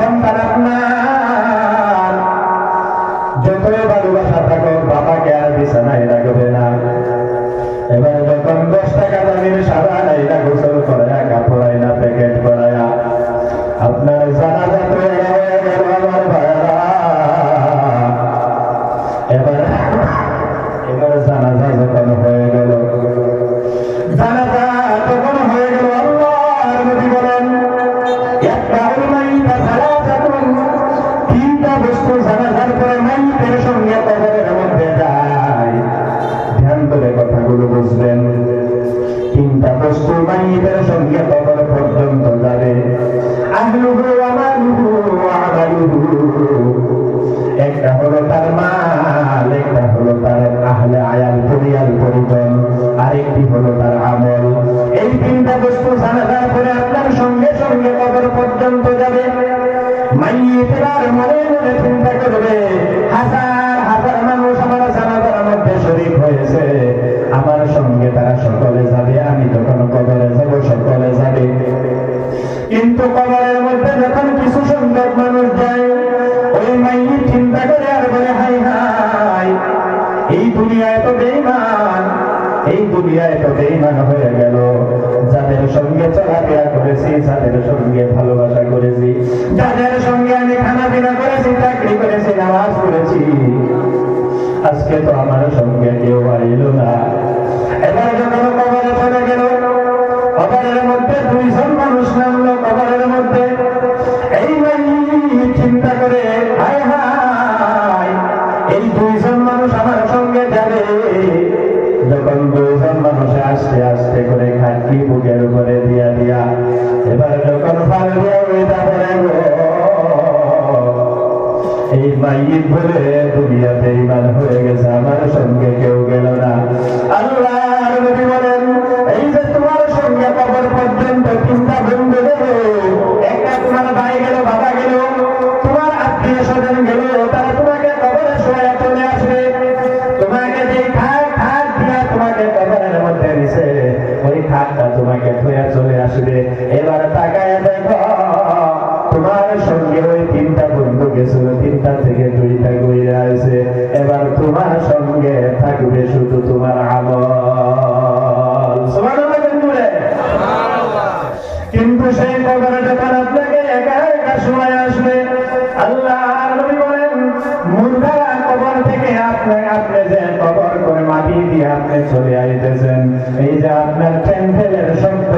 সন্তান আপনার। যতই ভালোবাসা থাকো বাবাকে আর তিনটা বস্তু মাইতের সঙ্গে কবর পর্যন্ত যাবে। আহলুহু আমালুহু আমালুহু একটা হলো তার আরেকটি হলো তার আমল। এই তিনটা বস্তু কবরের মধ্যে যখন কিছু সংখ্যক মানুষ যায়, ওই মাইয়ের চিন্তা করে আর বলে, হাই হাই, এই দুনিয়ায় তো বেইমান এই দুনিয়ায় তো বেইমান হয়ে গেল। যাদের সঙ্গে চলাফেরা করেছি, যাদের সঙ্গে ভালোবাসা করেছি, যাদের সঙ্গে আমি খানা পিনা করেছি, চাকরি করেছি, নামাজ করেছি আজকে তো আমার সঙ্গে দুইজন মানুষ আমার সঙ্গে যাবে। যখন দুইজন মানুষ আস্তে আস্তে করে খাটকি বুকের উপরে দিয়া দিয়া, এবার যখন ফাল ওইটা পরে এই মাইয়ের বলে দুনিয়াতে ইমান হয়ে গেছে, আমার সঙ্গে কেউ আপনি যে কবর করে মাটি দিয়ে আপনি চলে আইতেছেন। এই যে আপনার প্যান্ডেলের শব্দ